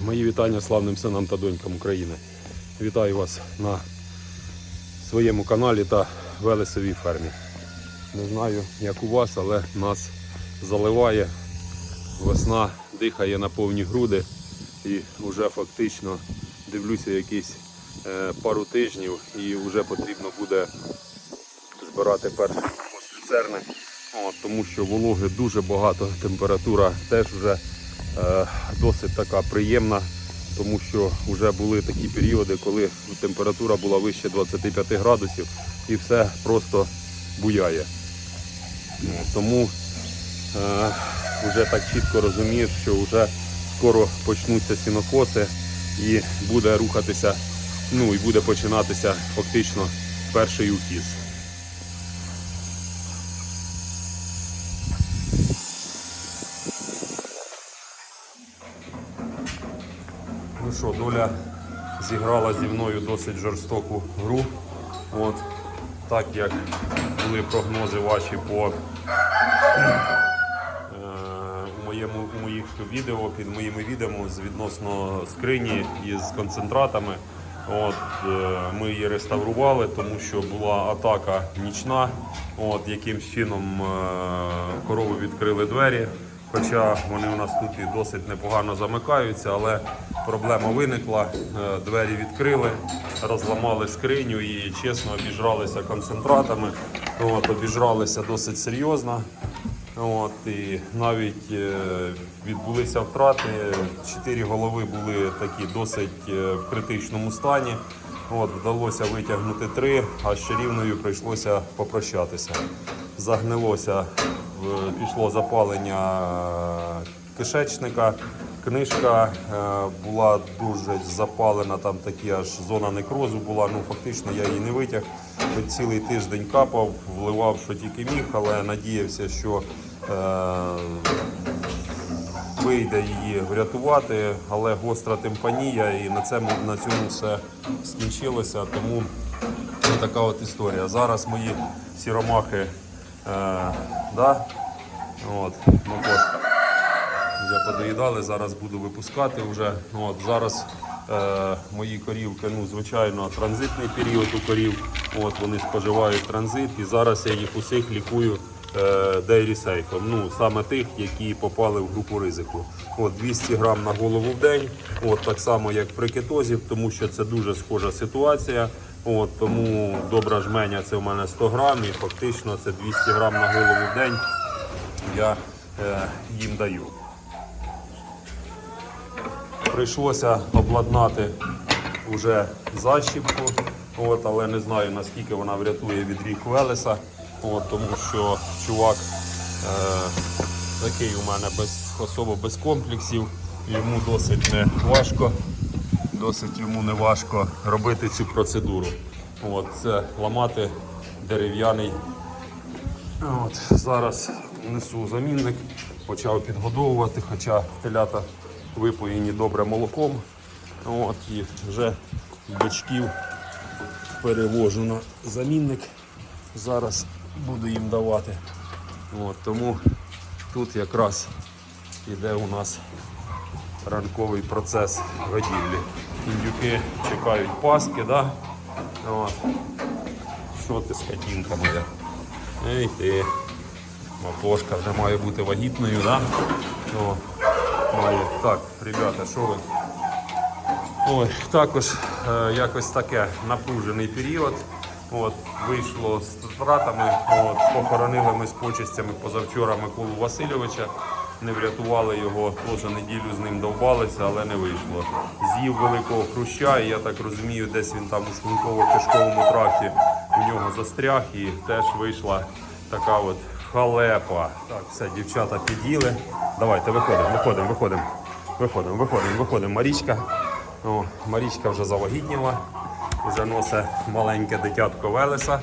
Мої вітання славним синам та донькам України. Вітаю вас на своєму каналі та Велесовій фермі. Не знаю, як у вас, але нас заливає. Весна дихає на повні груди і вже фактично дивлюся якісь е, пару тижнів і вже потрібно буде збирати перші церни, тому що вологи дуже багато, температура теж вже досить така приємна, тому що вже були такі періоди, коли температура була вище 25 градусів і все просто буяє. Ну, Тому е, вже так чітко розумієш, що вже скоро почнуться сінокоси і буде рухатися, ну і буде починатися фактично перший укіс. Ну що, доля зіграла зі мною досить жорстоку гру. От, так як були прогнози ваші по е, моєму, у моїх відео, під моїми відео з відносно скрині із концентратами. От, е, ми її реставрували, тому що була атака нічна. От, яким чином е, корови відкрили двері. Хоча вони у нас тут і досить непогано замикаються, але проблема виникла. Е, Двері відкрили, розламали скриню і чесно обіжралися концентратами. От, обіжралися досить серйозно. От, і навіть е, відбулися втрати. Чотири голови були такі досить е, в критичному стані. От, вдалося витягнути три, а з чарівною прийшлося попрощатися. Загнилося, пішло запалення кишечника. Книжка е, була дуже запалена, там такі аж зона некрозу була. Ну фактично я її не витяг. Цілий тиждень капав, вливав, що тільки міг, але надіявся, що е, вийде її врятувати, але гостра тимпанія і на цьому на цьому все скінчилося. Тому така от історія. Зараз мої сіромахи, е, да? от, макошка. Вже подоїдали, зараз буду випускати вже. Ну, От, зараз е, мої корівки, ну, звичайно, транзитний період у корів. От, вони споживають транзит і зараз я їх усіх лікую Safe. Ну, саме тих, які попали в групу ризику. От, 200 грам на голову в день, от, так само як при кетозі, тому що це дуже схожа ситуація. От, тому добра жменя це у мене 100 грам і фактично це 200 грам на голову в день я е, їм даю. Прийшлося обладнати вже защіпку, от, але не знаю наскільки вона врятує від рік Велеса, от, тому що чувак е, такий у мене без, особо без комплексів, йому досить не важко, досить йому не важко робити цю процедуру. От, це ламати дерев'яний. От, зараз несу замінник, почав підгодовувати, хоча телята випоєні добре молоком. От, і вже бачків перевожу на замінник. Зараз буду їм давати. От, тому тут якраз іде у нас ранковий процес годівлі. Індюки чекають паски, да? От. Що ти скотінка моя? Ей ти. Макошка вже має бути вагітною, да? Має. Так, ребята, що ви? Ой, також е, якось таке напружений період. От, вийшло з втратами, от, похоронили ми з почестями позавчора Миколу Васильовича. Не врятували його, теж неділю з ним довбалися, але не вийшло. З'їв великого хруща, і я так розумію, десь він там у шлунково-кишковому тракті у нього застряг і теж вийшла така от халепа. Так, все, дівчата під'їли. Давайте виходимо, виходимо, виходимо. Виходимо, виходимо, виходимо. Марічка. О, Марічка вже завагітніла. Вже носить маленьке дитятко Велеса.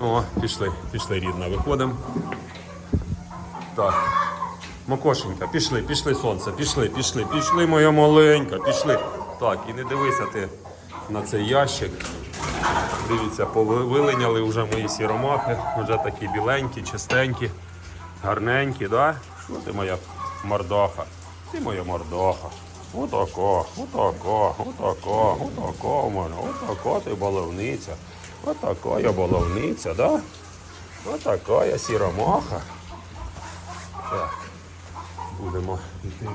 О, пішли, пішли, рідна, виходимо. Так. Макошенька, пішли, пішли, сонце, пішли, пішли, пішли, моя маленька, пішли. Так, і не дивися ти на цей ящик. Дивіться, повилиняли вже мої сіромахи, вже такі біленькі, чистенькі, гарненькі, да? Що ти моя мордаха? Ти моя мордаха. Отака, отака, отака, отака у мене, отака ти баловниця. Отака я баловниця, да? Отака я сіромаха. Так, будемо йти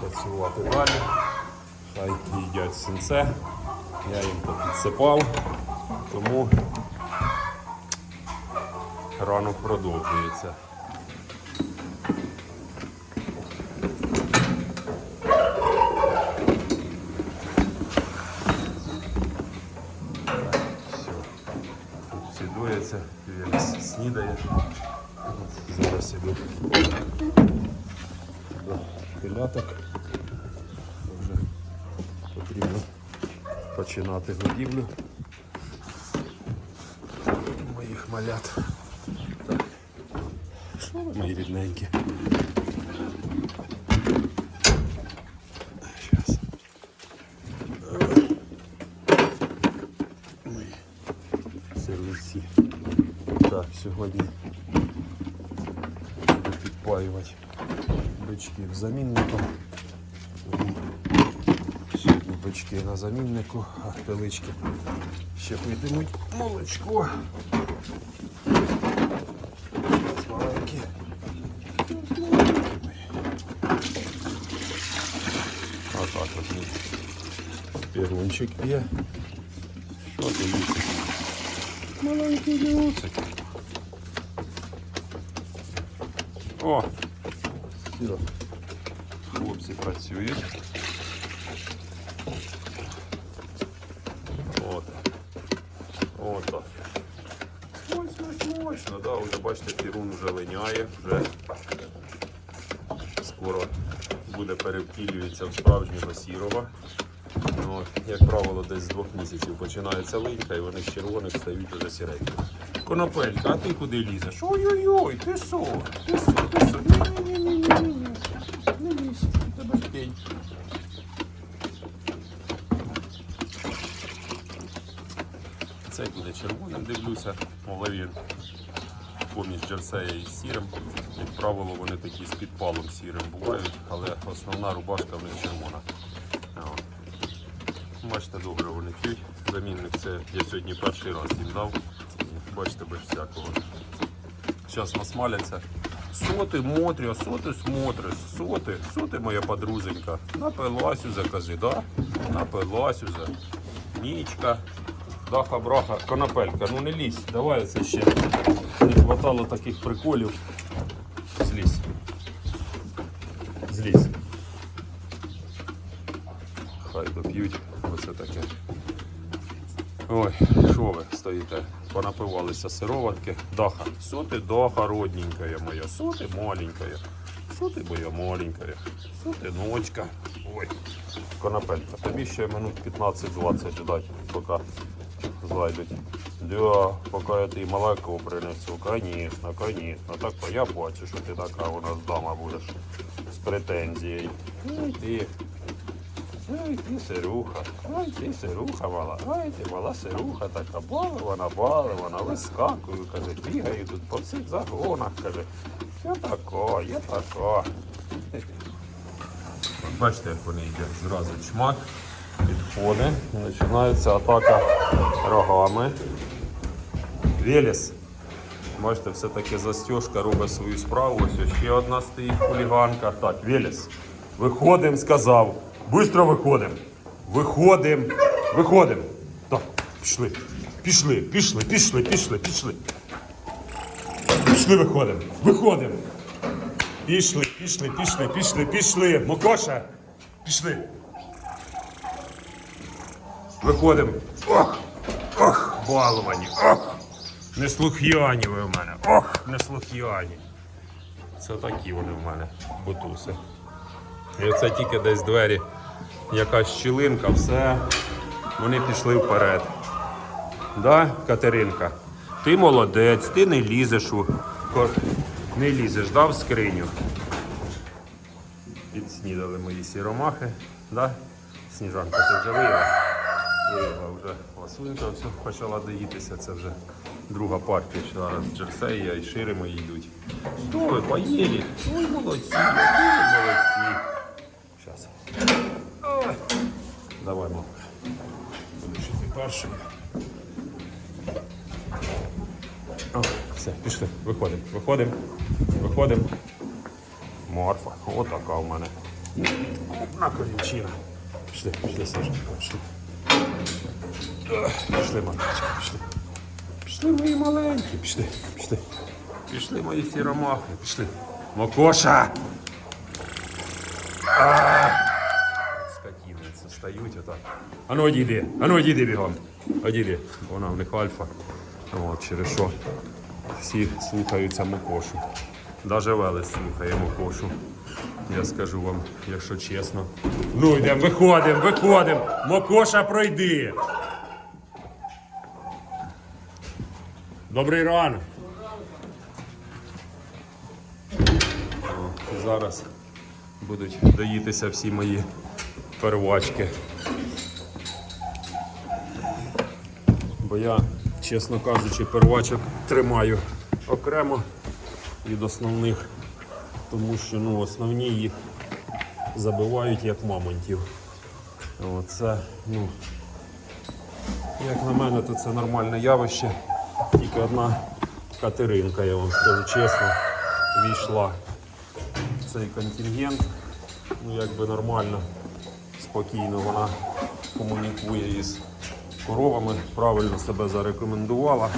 працювати далі. Хай їдять синце. Я їм підсипав, тому ранок продовжується. Все. Тут всі дується, він снідає. Зараз іду до піляток. Починати годівлю моїх малят. Що ви мої рідненькі? Мої сервісі. Так, сьогодні буду підпаювати бичків замінником. Тому Сьогодні бички на заміннику, а телички ще питимуть молочко. Ось Маленькі. Отак от він. Пірунчик п'є. Що ти їсти? Маленький люцик. О! Все. Хлопці працюють. Скоро буде перевтілюється в справжнього сірого. Ну, як правило, десь з двох місяців починається линька і вони з червоних стають уже сіренькі. Конопелька, а ти куди лізеш? Ой-ой-ой, ти що? Ти що, ти що? Ні-ні-ні-ні-ні. Не лізь, тебе пень. Цей буде червоним, дивлюся, але він поміж джерсея і сірим. Як правило, вони такі з підпалом сірим бувають, але основна рубашка в них червона. Бачите, добре вони п'ють. Замінник це я сьогодні перший раз їм дав. Бачите, без всякого. Зараз насмаляться. Що ти, Мотря, що ти смотриш? Що ти? Що ти, моя подрузенька? Напилась уже, кажи, да? Напилась уже. Нічка. Даха, браха, конопелька, ну не лізь, давай це ще. Не хватало таких приколів. Злізь. Злізь. Хай доп'ють, оце таке. Ой, що ви стоїте? Понапивалися сироватки. Даха. Що ти, даха, родненькая моя? Що ти маленькая? Що ти моя маленькая? Що ти, ночка? Ой, конопелька. Тобі ще минут 15-20 ждать, поки зайдуть. Да, поки я тобі молоко принесу. Конечно, конечно. Так я бачу, що ти така у нас дама будеш з претензією. Ой, ти. Ай, ти сируха, ай, ти сируха мала, ай, ти мала сируха така, балована, балована, вискакую, каже, бігаю тут по всіх загонах, каже, я тако, я тако. Бачите, як вони йдуть, зразу чмак, підходить, і починається атака рогами. Велес. Бачите, все-таки застежка робить свою справу. Ось ще одна стоїть хуліганка. Так, Велес. Виходимо, сказав. Бистро виходимо. Виходимо. Виходимо. Так, пішли. Пішли, пішли, пішли, пішли, пішли. Пішли, виходимо. Виходимо. Пішли, пішли, пішли, пішли, пішли. Мокоша. Пішли. Виходимо. Ох, ох, балувані, ох. Неслух'яні ви в мене. Ох, неслух'яні. Це такі вони в мене, бутуси. І оце тільки десь двері, якась щілинка, все, вони пішли вперед. Да, Катеринка? Ти молодець, ти не лізеш у не лізеш, да, в скриню. Підснідали мої сіромахи, да? Сніжанка, ти вже виїла? Виїла вже ласунька, все почала доїтися, це вже друга партія. Зараз Джерсея і шири мої йдуть. Стой, поїли. Ой, молодці, ой, молодці. Давай, мамка. Будеш ти перший. О, все, пішли, виходимо, виходимо, виходимо. Морфа, отака в мене. На колінчина. Пішли, пішли, Саша, пішли. Пішли, мамочка, пішли. Пішли мої маленькі, пішли, пішли. Пішли мої сіромахи, пішли. Мокоша! Скотіни, це стають отак. Ану одійди, ану одійди бігом. Одійди. Вона в них альфа. От, через що всі слухаються Мокошу. Даже Велес слухає Мокошу. Я скажу вам, якщо чесно. Ну йдемо, виходимо, виходимо. Мокоша пройди. Добрий ранок. О, Зараз будуть доїтися всі мої первачки. Бо я, чесно кажучи, первачок тримаю окремо від основних, тому що ну, основні їх забивають як мамонтів. О, Це, ну, як на мене, то це нормальне явище. Тільки одна Катеринка, я вам скажу чесно, війшла в цей контингент. Ну, якби нормально, спокійно вона комунікує із коровами, правильно себе зарекомендувала.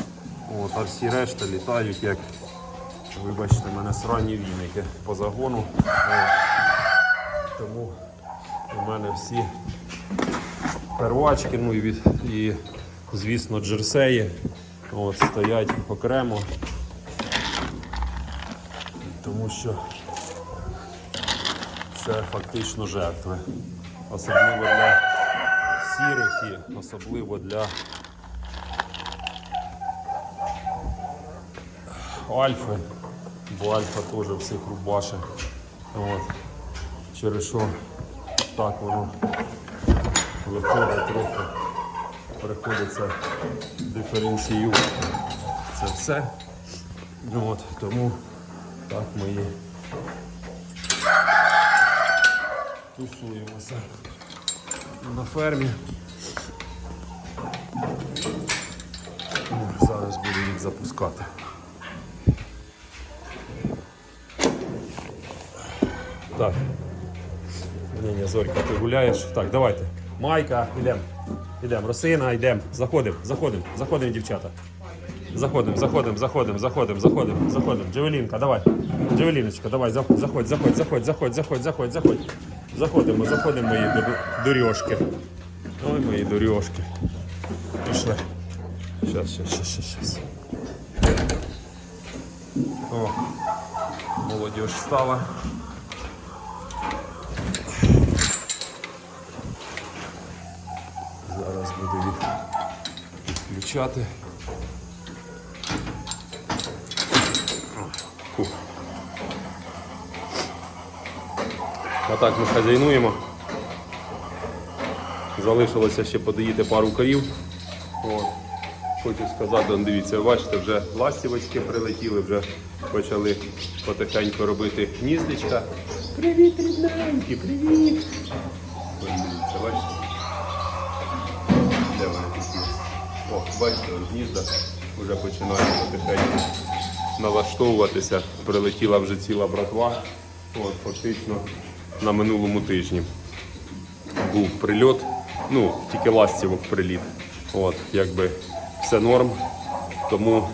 От, а всі решта літають як, вибачте мене, срані віники по загону. Тому у мене всі первачки, ну і, від, і звісно, джерсеї от, стоять окремо. Тому що це фактично жертви. Особливо для сірих і особливо для альфи, бо альфа теж всіх рубаше. От. Через що так воно виходить трохи. Приходиться диференціювати це все. От, тому так ми і тусуємося на фермі. Зараз буду їх запускати. Так. Ні, не, Зорька, ти гуляєш. Так, давайте. Майка, йдемо. Йдемо. Росина, йдемо. Заходимо, заходимо, заходимо, дівчата. Заходимо, заходимо, заходимо, заходимо, заходимо, заходимо. Джевелінка, давай. Джевеліночка, давай, заходь, заходь, заходь, заходь, заходь, заходь, заходь. Заходимо, заходимо мої дурьошки. Ой, мої дурьошки. Пішли. Щас, щас, щас, щас, щас. О, молодіж встала. Буду відключати. Фух. А так ми хазяйнуємо. Залишилося ще подоїти пару корів. От. Хочу сказати, дивіться, бачите, вже ластівочки прилетіли, вже почали потихеньку робити гніздечка. Привіт, рідненькі, привіт! Дивіться, бачите? О, бачите, гнізда вже починають потихеньку налаштовуватися. Прилетіла вже ціла братва. От, фактично на минулому тижні був прильот, ну, тільки ластівок приліт. От, якби все норм. Тому,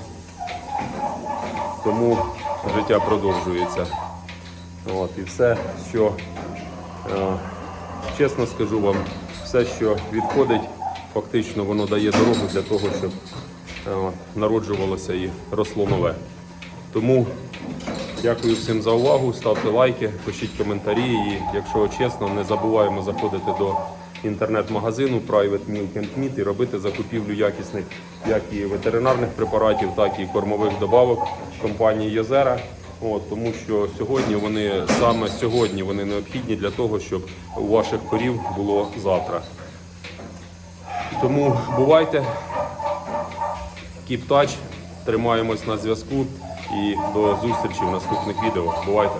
тому життя продовжується. От, і все, що е, чесно скажу вам, все, що відходить, фактично воно дає дорогу для того, щоб е, народжувалося і росло нове. Тому дякую всім за увагу, ставте лайки, пишіть коментарі. І якщо чесно, не забуваємо заходити до інтернет-магазину Private Milk and Meat і робити закупівлю якісних як і ветеринарних препаратів, так і кормових добавок компанії Йозера. От, тому що сьогодні вони саме сьогодні вони необхідні для того, щоб у ваших корів було завтра. Тому бувайте, touch, тримаємось на зв'язку і до зустрічі в наступних відео. Бувайте!